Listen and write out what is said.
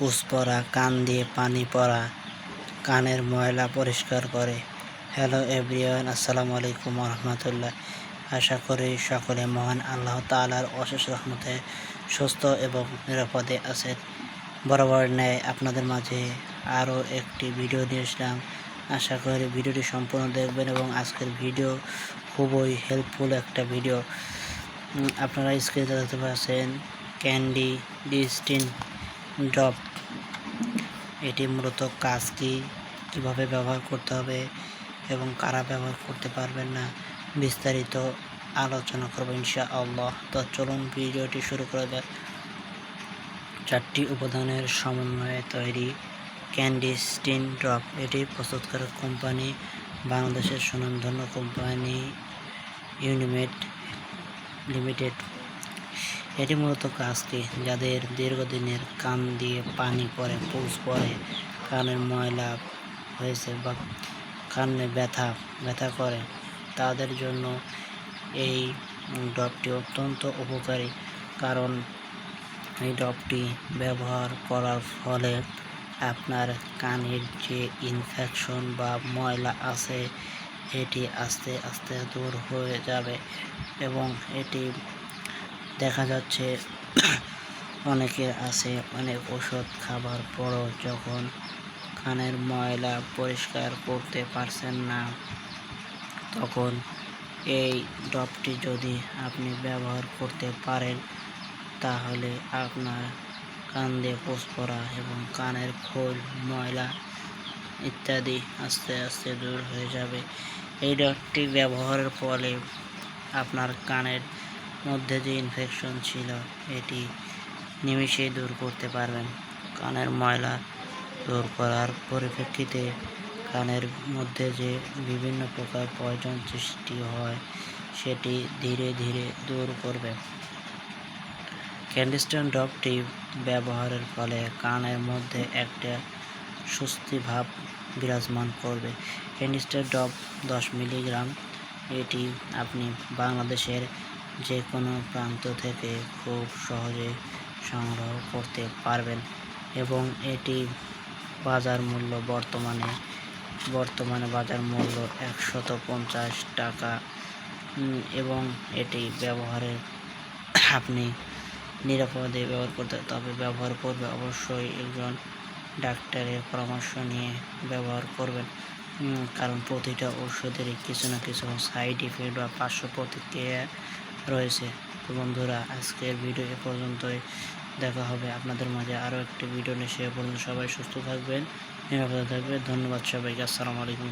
পুষ পরা, কান দিয়ে পানি পরা, কানের ময়লা পরিষ্কার করে। হ্যালো এভরিওয়ান, আসসালামু আলাইকুম রহমতুল্লাহ আশা করি সকলে মহান আল্লাহ তাআলার অশেষ রহমতে সুস্থ এবং নিরাপদে আছেন। বরাবর ন্যায় আপনাদের মাঝে আরও একটি ভিডিও নিয়ে আসলাম। আশা করি ভিডিওটি সম্পূর্ণ দেখবেন এবং আজকের ভিডিও খুবই হেল্পফুল একটা ভিডিও। আপনারা স্ক্রিনে দেখতে পাচ্ছেন ক্যান্ডি ডিস্টিন ড্রপ এটি মূলত কাজ কি? কীভাবে ব্যবহার করতে হবে? এবং কারা ব্যবহার করতে পারবেন না? বিস্তারিত আলোচনা করব ইনশা আল্লাহ তো চলুন ভিডিওটি শুরু করা যাক চারটি উপাদানের সমন্বয়ে তৈরি ক্যান্ডি স্টিন ড্রপ। এটি প্রস্তুতকারক কোম্পানি, বাংলাদেশের সুনামধন্য কোম্পানি ইউনিমেট লিমিটেড এটি মূলত কাজটি যাদের দীর্ঘদিনের কান দিয়ে পানি পরে পুষ পরে, কানের ময়লা হয়েছে বা কানে ব্যথা ব্যথা করে, তাদের জন্য এই ড্রপটি অত্যন্ত উপকারী। কারণ এই ড্রপটি ব্যবহার করার ফলে আপনার কানের যে ইনফেকশন বা ময়লা আছে, এটি আস্তে আস্তে দূর হয়ে যাবে এবং এটি দেখা যাচ্ছে অনেকে আছে অনেক ওষুধ খাবার পরও যখন কানের ময়লা পরিষ্কার করতে পারছেন না, তখন এই ড্রপটি যদি আপনি ব্যবহার করতে পারেন, তাহলে আপনার কান দিয়ে পোষ পড়া এবং কানের খোল, ময়লা ইত্যাদি আস্তে আস্তে দূর হয়ে যাবে। এই ড্রপটি ব্যবহারের ফলে আপনার কানের মধ্যে যে ইনফেকশন ছিল, এটি নিমিষেই দূর করতে পারবেন। কানের ময়লা দূর করার পরিপ্রেক্ষিতে কানের মধ্যে যে বিভিন্ন প্রকার পয়জন সৃষ্টি হয়, সেটি ধীরে ধীরে দূর করবে। ক্যান্ডিস্টন ড্রপটি ব্যবহারের ফলে কানের মধ্যে একটা স্বস্তি ভাব বিরাজমান করবে। ক্যান্ডিস্টার ড্রপ দশ মিলিগ্রাম, এটি আপনি বাংলাদেশের যে কোনো প্রান্ত থেকে খুব সহজে সংগ্রহ করতে পারবেন এবং এটি বাজার মূল্য বর্তমানে বর্তমানে বাজার মূল্য একশত পঞ্চাশ টাকা। এবং এটি ব্যবহারের আপনি নিরাপদে ব্যবহার করতে, তবে ব্যবহার করবে অবশ্যই একজন ডাক্তারের পরামর্শ নিয়ে ব্যবহার করবেন। কারণ প্রতিটা ওষুধেরই কিছু না কিছু সাইড ইফেক্ট বা পার্শ্ব প্রতিক্রিয়া রয়েছে। তো বন্ধুরা, আজকের ভিডিও এ পর্যন্তই। দেখা হবে আপনাদের মাঝে আরও একটি ভিডিও নিয়ে। সে পর্যন্ত সবাই সুস্থ থাকবেন, নিরাপদে থাকবেন। ধন্যবাদ সবাইকে। আসসালামু আলাইকুম।